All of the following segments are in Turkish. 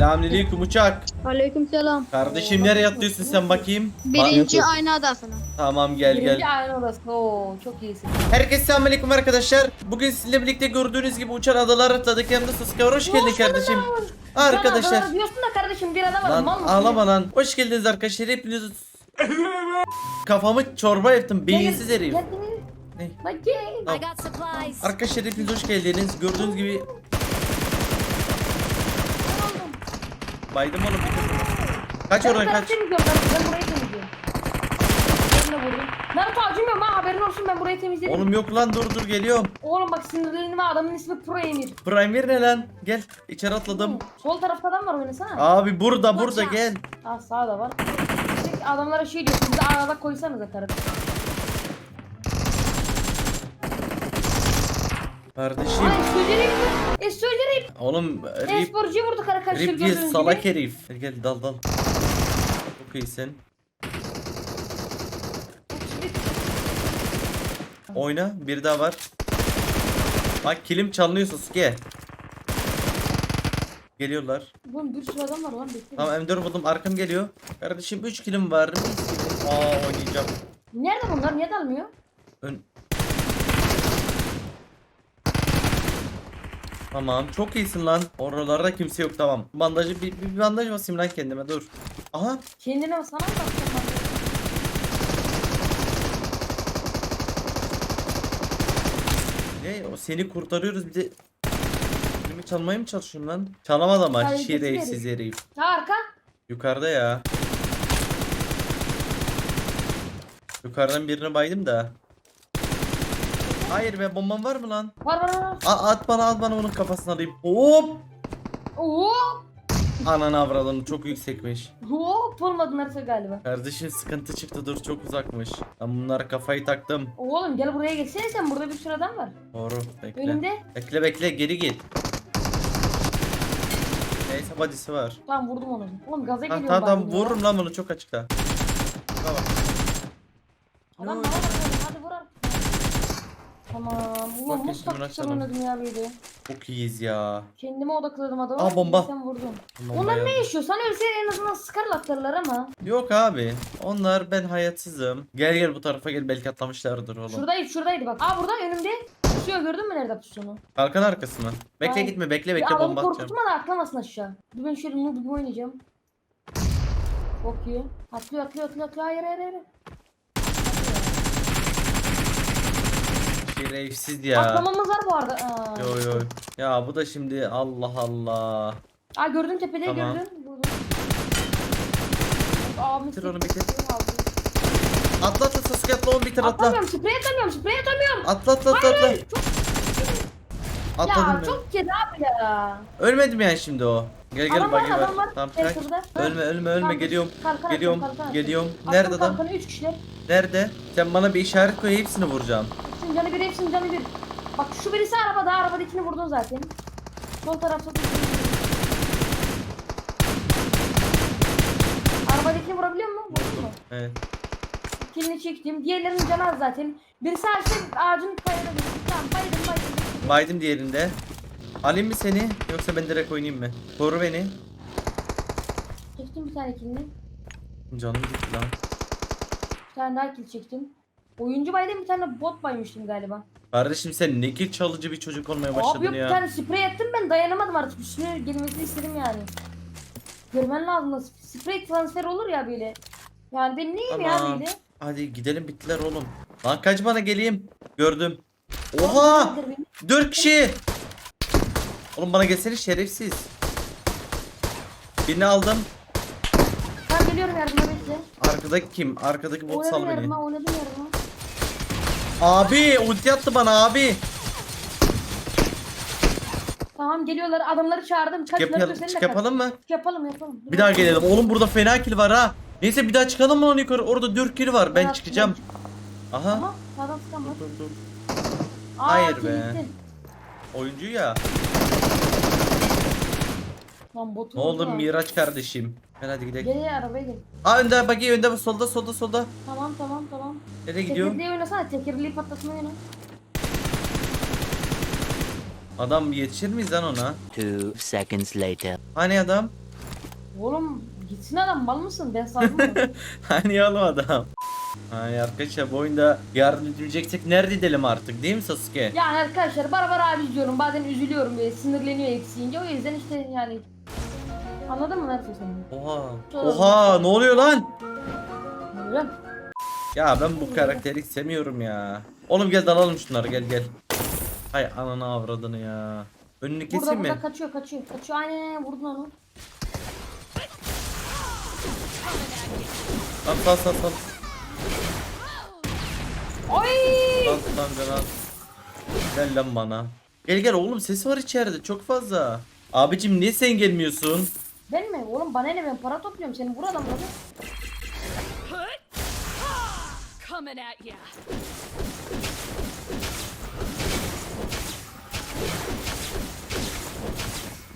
Selamünaleyküm uçak. Aleykümselam. Kardeşim nereye atlıyorsun sen bakayım? Ba- Birinci ayna adasına. Tamam gel Birinci gel. aynı odası. Oo çok iyisin. Herkese selamünaleyküm arkadaşlar. Bugün sizinle birlikte gördüğünüz gibi uçan adalar atladık. Hem de Suska hoş geldin kardeşim. Arkadaşlar. Sana diyorsun da kardeşim bir adam var. Lan Mal mısın? ağlama lan. Hoş geldiniz arkadaşlar. Hepiniz Kafamı çorba yaptım. Beyinsiz herif. Ne? Bak gel. Al. I got supplies. Arkadaşlar hepiniz hoş geldiniz. Gördüğünüz gibi baydım oğlum. Kaç oradan kaç. karakteri gidiyorum. Ben, ben burayı temizliyorum. De vurdum. Naruto acımıyorum ha haberin olsun ben burayı temizledim. Oğlum yok lan dur dur geliyorum. Oğlum bak sinirlendim ha adamın ismi Pro Emir. Primer ne lan? Gel içeri atladım. Sol tarafta adam var oynasana. Abi burada burada gel. Ha sağda var. Tek adamlara şey diyor bizi arada koysanıza karakter. Kardeşim. Ay sözleri E sözleri Oğlum rip E-sporcuyu vurdu karakter rip diye gördüğünüz salak gibi. herif. Gel gel dal dal. Çok iyisin. Oyna bir daha var. Bak kilim çalınıyor Sasuke. Geliyorlar. Oğlum bir sürü adam var lan bekle. Tamam M4 buldum arkam geliyor. Kardeşim 3 kilim var. Mis gibi. Aa oynayacağım. Nerede bunlar? Niye dalmıyor? Ön... Tamam çok iyisin lan. Oralarda kimse yok tamam. Bandajı bir, bir bandaj basayım lan kendime dur. Aha Kendine sana mı bakacağım ben? ne o seni kurtarıyoruz bir de Filmi çalmaya mı çalışıyorum lan? Çalamadı ama Hayır, şerefsiz herif. Ha arka. Yukarıda ya. Yukarıdan birini baydım da. Hayır be bombam var mı lan? Var var var. A at bana at bana onun kafasına alayım. Hop! Oo. Ananı avradını çok yüksekmiş. Hop olmadı Naruto galiba. Kardeşim sıkıntı çıktı dur çok uzakmış. Ben bunlara kafayı taktım. Oğlum gel buraya geçsene sen burada bir sürü adam var. Doğru bekle. Önümde. Bekle bekle geri git. Neyse body'si var. Tamam vurdum onu. Oğlum gaza geliyorum tamam tamam vururum lan bunu çok açıkta. Tamam. Adam bana bakıyor. Hadi vur artık. Tamam. Ulan Bakayım nasıl açalım. oynadım ya böyle. Çok iyiyiz ya. Kendime odakladım adama. Aa, bomba. Sen vurdun. Onlar ne yaşıyor? Sana ölse en azından sıkarlar atlarlar ama. Yok abi. Onlar ben hayatsızım. Gel gel bu tarafa gel belki atlamışlardır oğlum. Şuradaydı şuradaydı bak. Aa burada önümde. Pusuyor gördün mü nerede pusuğunu? Kalkan arkası mı? Bekle Ay. gitme bekle Ya bekle adamı bomba atacağım. korkutma da atlamasın aşağı. Dur ben şöyle noob gibi oynayacağım. Çok iyi. Atlıyor atlıyor atlıyor atlıyor. Hayır hayır hayır. Şerefsiz ya. Atlamamız var bu arada. Aa. Yo yo. Ya bu da şimdi Allah Allah. Aa gördüm tepede Tamam. gördüm. Vurdum. Aa Bitir onu, bitir. Atla atla Sasuke atla 10 bitir atla. Atlamıyorum sprey atamıyorum sprey atamıyorum. Atla atla atla atla. Hayır çok Atladım ya ben. çok kedi abi ya. Ölmedim yani şimdi o. Gel gel Adam var, bagi var. adam var. Tamam Gel şurada. Ölme ölme ölme Tamam, geliyorum. kalkan Geliyorum kalkan atacağım. geliyorum. Attım Nerede adam? kalkanı 3 kişiler. Nerede? Sen bana bir işaret koy hepsini vuracağım. Hepsinin canı bir hepsinin canı bir. Bak şu birisi arabada arabadakini vurdun zaten. Sol tarafta da Arabadakini vurabiliyor musun? Vurdun mu? Evet. Kilini çektim. Diğerlerinin canı az zaten. Birisi ağaçta ağacın kayada düştü. Tamam baydım baydım. Baydım diğerinde. Alayım mı seni yoksa ben direkt oynayayım mı? Koru beni. Çektim bir tane kilini. Canım gitti lan. Bir tane daha kill çektim. Oyuncu baydım bir tane bot baymıştım galiba. Kardeşim sen ne kill çalıcı bir çocuk olmaya Abi başladın yok bir ya. tane sprey attım ben dayanamadım artık üstüne gelmesini istedim yani. Görmen lazım nasıl sprey transfer olur ya böyle. Yani ben neyim ya böyle. Hadi gidelim bittiler oğlum. Lan kaç bana geleyim. Gördüm. Oha! Nedir benim? 4 kişi. Oğlum bana gelsene şerefsiz. Birini aldım. Ben geliyorum yardıma bekle. Arkadaki kim? Arkadaki bot sal Oynadım beni. yardıma oynadım yardıma. Abi ulti attı bana abi. Tamam geliyorlar adamları çağırdım. Kaç de çık yapalım mı? Çık yapalım yapalım. Bir daha gelelim. Oğlum burada fena kill var ha. Neyse bir daha çıkalım mı lan yukarı? Orada 4 kill var. Ben çıkacağım. Aha. Sıkan var. Dur dur. Aa, Hayır be. gitti. Oyuncu ya. Lan botu Ne oldu vurdu ha. Miraç kardeşim? Gel hadi gidelim. Gel ya arabaya gel. Aa önde bak iyi önde solda solda solda. Tamam tamam tamam. Nereye gidiyor? Tekirliği oynasana tekirliği patlatma oyna. Adam yetişir miyiz lan ona? Two seconds later. Hani adam? Oğlum gitsin adam mal mısın? Ben saldım onu. Hani oğlum adam. Hani arkadaşlar bu oyunda yardım edeceksek nerede gidelim artık değil mi Sasuke? yani arkadaşlar Barbar abi izliyorum. Bazen üzülüyorum böyle sinirleniyor eksiğince. O yüzden işte yani. Anladın mı Naruto sen? Oha. Oha ne oluyor lan? Böyle. Ya ben bu karakteri sevmiyorum ya. Oğlum gel dalalım şunları gel gel. Hay ananı avradını ya. Önünü Burada keseyim burada mi? kaçıyor kaçıyor. Kaçıyor aynen vurdun onu. Lan sal sal sal. Ay! Sal can al. Gel lan bana. Gel gel oğlum ses var içeride çok fazla. Abicim niye sen gelmiyorsun? Ben mi? Oğlum bana ne ben para topluyorum seni vur adamları. Coming at ya.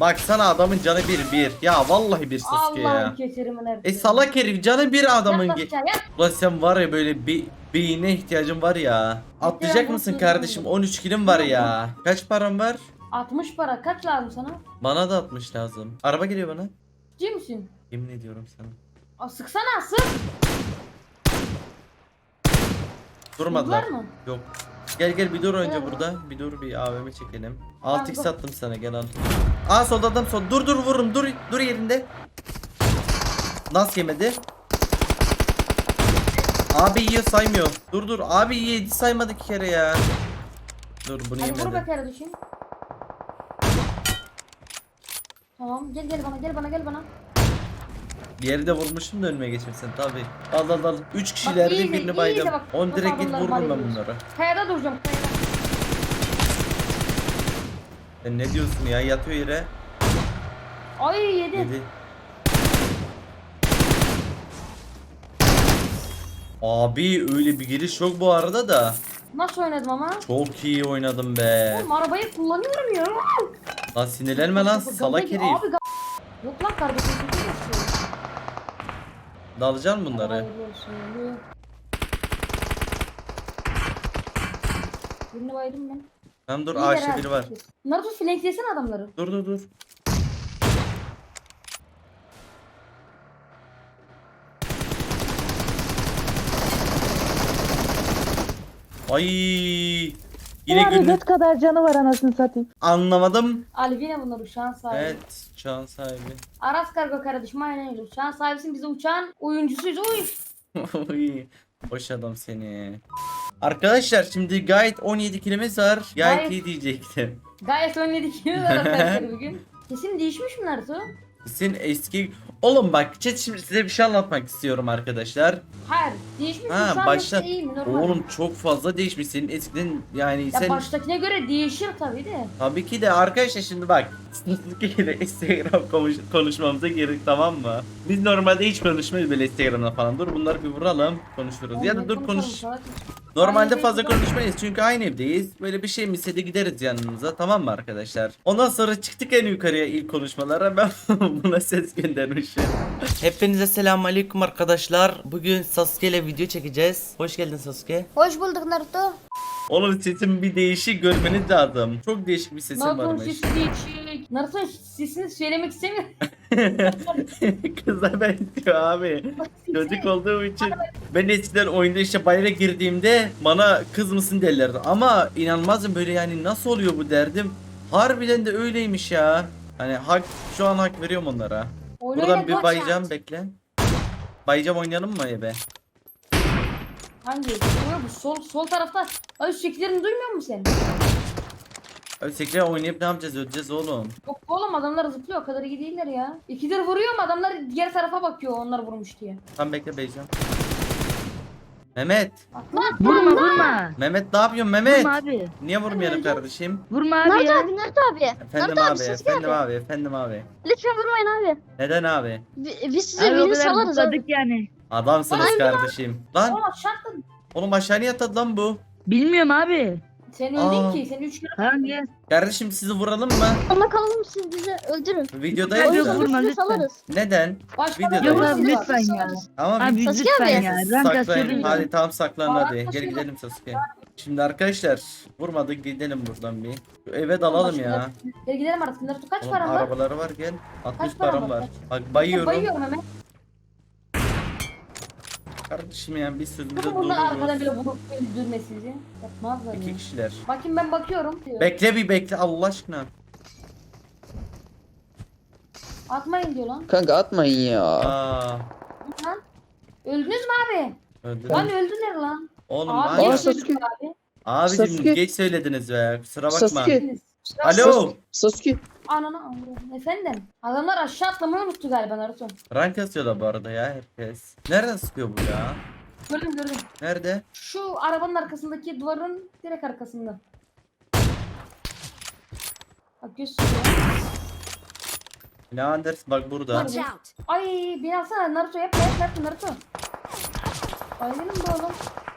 Baksana adamın canı bir bir. Ya vallahi bir Sasuke ya. Allah'ım keserimin her E salak herif canı bir adamın. Yat ge- yat. Ulan sen var ya böyle bir beyine ihtiyacın var ya. Atlayacak mısın kardeşim? yok. 13 kilim var ya. Kaç param var? 60 para kaç lazım sana? Bana da 60 lazım. Araba geliyor bana. Ciddi misin? Yemin ediyorum sana. Aa, sıksana sık. Durmadılar. Mı? Yok. Gel gel bir dur önce Gel. burada. Bir dur bir AVM çekelim. Tamam, 6x dur. attım sana gel al. Aa solda adam sol. Dur dur vururum. Dur dur yerinde. Nasıl yemedi? Abi yiyor saymıyor. Dur dur abi yedi saymadı iki kere ya. Dur bunu Hadi vur yemedi. be kardeşim. Tamam gel gel bana gel bana gel bana. Bir yeri de vurmuşum da önüme geçirsin tabi. Al al al. 3 iyi kişilerdi izle, iyi birini baydım. bak. On direkt git vurdum ben bunları. Kayada duracağım kayada. Sen ne diyorsun ya yatıyor yere. Ay yedi. Yedi. Abi öyle bir giriş yok bu arada da. Nasıl oynadım ama? Çok iyi oynadım be. Oğlum arabayı kullanıyorum ya. Lan sinirlenme lan salak herif. Abi Yok lan kardeşim. misin? Dalacaksın bunları. Birini baydım ben. Tamam dur ağaçta biri var. Naruto flanklesene adamları. Dur dur dur. Ay yine ya günlük göt kadar canı var anasını satayım. anlamadım. Ali yine bunlar uçağın sahibi. Evet çağın sahibi. Aras kargo kardeşim aynen öyle. Uçağın sahibisin biz de uçağın oyuncusuyuz. Uy. Oy, Hoş adam seni. Arkadaşlar şimdi gayet 17 kilimiz var. Gayet Gayet- iyi diyecektim. Gayet önledik gibi var arkadaşlar bugün. Kesin değişmiş mi Naruto? Sizin eski... Oğlum bak chat şimdi size bir şey anlatmak istiyorum arkadaşlar. Hayır değişmiş mi? Ha Şu an başta... hepsi iyi mi? Normal. Oğlum çok fazla değişmiş senin eskiden yani Ya sen... baştakine göre değişir tabii de. Tabii ki de arkadaşlar şimdi bak. Sınıftaki Instagram konuş konuşmamıza gerek tamam mı? Biz normalde hiç konuşmayız böyle Instagram'da falan. Dur bunları bir vuralım konuşuruz. Ya da dur konuş. konuşalım salak? Normalde fazla konuşmayız çünkü aynı evdeyiz. Böyle bir şey ise de gideriz yanınıza tamam mı arkadaşlar? Ondan sonra çıktık en yukarıya ilk konuşmalara ben buna ses göndermişim. Hepinize selamun aleyküm arkadaşlar. Bugün Sasuke ile video çekeceğiz. Hoş geldin Sasuke. Hoş bulduk Naruto. Oğlum sesim bir değişik görmeniz lazım. Çok değişik bir sesim Naruto'nun varmış. sesi değişik. Naruto'nun sesini söylemek istemiyorum. Kıza benziyor abi. Çocuk olduğum için ben eskiden oyunda işte bayrağa girdiğimde bana kız mısın derlerdi. Ama inanmazım böyle yani nasıl oluyor bu derdim. Harbiden de öyleymiş ya. Hani hak şu an hak veriyorum onlara. Oynayın Buradan bir ya. bekle. Bayacağım oynayalım mı ebe? Hangi? Bu sol sol tarafta. Ay şu şekillerini duymuyor musun sen? Ötekler oynayıp ne yapacağız öleceğiz oğlum. Yok oğlum adamlar zıplıyor o kadar iyi değiller ya. İkidir vuruyor ama adamlar diğer tarafa bakıyor onlar vurmuş diye. Tam bekle bayacağım. Mehmet. Atla. Vurma vurma. Mehmet ne yapıyorsun Mehmet? Vurma abi. Niye vurmayalım kardeşim? Vurma abi Naruto ya. abi, Naruto abi. Efendim Naruto abi, abi, efendim geldi. abi, efendim abi. Lütfen vurmayın abi. Neden abi? Bi- Biz size Abi o birini kadar salarız abi. zıpladık yani. Adamsınız kardeşim. Lan Oğlum şartla. oğlum aşağı niye atladı lan bu? Bilmiyorum abi. Sen öldün Aa. ki sen üç kere Tamam gel. Kardeşim sizi vuralım mı? Ama kalalım siz bizi öldürün. Videodayız Hadi da. vurma, lütfen. salarız. Neden? Başka Videoda. bir Yok abi lütfen ya. Tamam Abi Sasuke lütfen abi. ya. Rank saklayın. asıyorum ya. Hadi tamam saklan Aa, hadi. Gel kaçıyor. gidelim Sasuke. Şimdi arkadaşlar vurmadık gidelim buradan bir. Şu eve dalalım ya. Gel gidelim artık. Naruto kaç Oğlum, param var? arabaları var gel. 60 Kaç param param var? var. Bak bayıyorum. Bayıyorum hemen. Kardeşim yani bir sözümüze Bakın bunlar arkadan dururuz. bile vurup öldürme sizi. Yapmazlar İki ya. kişiler. Bakayım ben bakıyorum. Bekle bir bekle Allah aşkına. Atmayın diyor lan. Kanka atmayın ya. Aa, Lan. Öldünüz mü abi? öldü. Lan öldüler lan. Oğlum Abi, Aa, geç Sasuke. söylediniz abi. Abicim Sasuke. geç söylediniz be kusura bakma. Sasuke. Alo. Sasuke. Ananı avradım. Efendim. Adamlar aşağı atlamayı unuttu galiba Naruto. Rank asıyorlar bu arada ya herkes. Nereden sıkıyor bu ya? Gördüm gördüm. Nerede? Şu arabanın arkasındaki duvarın direkt arkasında. Bak gösteriyor. Ne Anders bak burada. Var. Watch out! Ay beni alsana Naruto yap yap yap Naruto. Bayılırım be oğlum.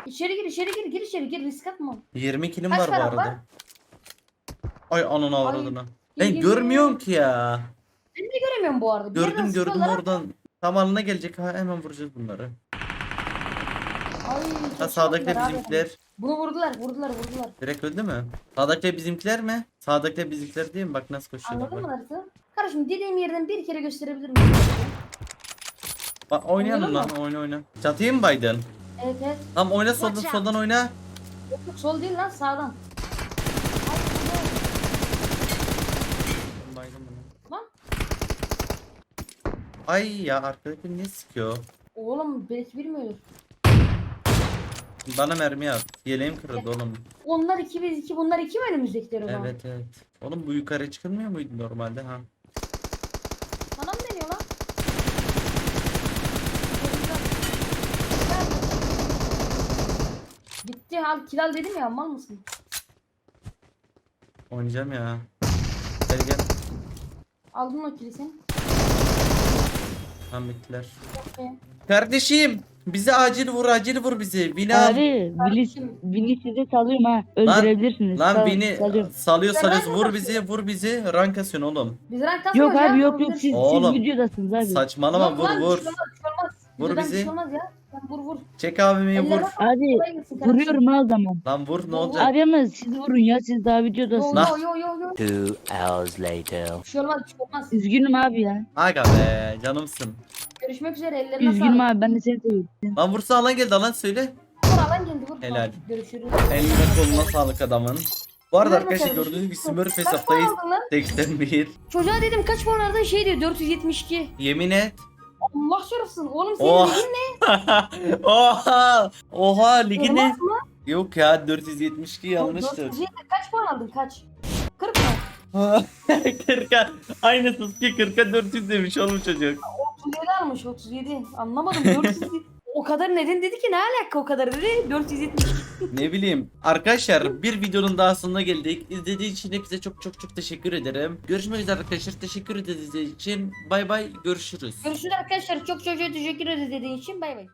İçeri gir içeri gir gir içeri gir risk atma. 20 kilim Kaç var bu taraf arada. var? Ay ananı avradını. Ben görmüyorum ki ya. Ben de göremiyorum bu arada. Bir yerden Gördüm gördüm sıkıyorlar. oradan. Tam alına gelecek ha hemen vuracağız bunları. Ay, Ha çok sağdaki de şoklar abi. bizimkiler. Bunu vurdular vurdular vurdular. Direkt öldü mü? Sağdaki de bizimkiler mi? Sağdaki de bizimkiler değil mi? Bak nasıl koşuyorlar Anladın mı bak. Naruto? Kardeşim dediğim yerden bir kere gösterebilir miyim? Bak oynayalım lan Oynayalım oyna oyna. Çatıyı mı baydın? Evet evet. Tamam oyna soldan Watch out. soldan oyna. Yok, yok, sol değil lan sağdan. Baydım bunu. Lan. Ay ya arkadaki niye sıkıyor? Oğlum belki bilmiyor. Bana mermi at. Yeleğim kırıldı oğlum. Onlar 2 biz 2 bunlar 2 mi önümüzdekiler o zaman? Evet evet. Oğlum bu yukarı çıkılmıyor muydu normalde ha? Sana mı deniyor lan? Bitti al kilal dedim ya mal mısın? Oynayacağım ya. Gel gel. Aldın o kili sen. Tam bittiler. Kardeşim bizi acil vur acil vur bizi. Vina. Abi Vili, Vili size salıyorum ha. Öldürebilirsiniz. Lan Sal- beni salıyorum. salıyor Sen salıyorsun. rank Vur bizi vur bizi. Rank asıyorsun oğlum. Biz rank Yok ya. abi yok yok siz, Oğlum. siz videodasınız abi. Saçmalama Yok vur lan, vur. Bir şey olmaz, bir şey olmaz. Vur bir bizi. şey olmaz ya. Vur vur. Çek abimi vur. Abi kardeşim. vuruyorum ha zaman. Lan vur ne olacak? Arayamaz siz vurun ya siz daha Yo videodasınız. Yo yo yo yo. Two hours later. Bir şey olmaz bir şey olmaz. Üzgünüm abi ya. Aga be canımsın. Görüşmek üzere ellerine Üzgünüm sağlık. abi ben de seni seviyorum. Lan vursa alan geldi alan söyle. Vur alan geldi vur. Helal. Görüşürüz. Eline koluna sağlık adamın. Bu arada Güzel arkadaşlar gördüğünüz gibi Smurf Kaç puan hesaptayız. aldın lan? 81. Çocuğa dedim kaç puan aldın şey diyor 472. Yemin et. Allah şurasın. Oğlum senin Oha. ligin ne? Oha. Oha ligi ne? Olmaz mı? Yok ya 472 yanlıştır. 407 kaç puan aldın kaç? 40 mı? 40'a aynı Sasuke 40'a 400 demiş oğlum çocuk. 37 almış 37. Anlamadım 407. o kadar neden dedi ki ne alaka o kadar dedi 470. ne bileyim. Arkadaşlar bir videonun daha sonuna geldik. İzlediğiniz için hepinize çok çok çok teşekkür ederim. Görüşmek üzere arkadaşlar. Teşekkür ederiz için. Bay bay görüşürüz. Görüşürüz arkadaşlar çok çok çok teşekkür ederiz dediğin için bay bay.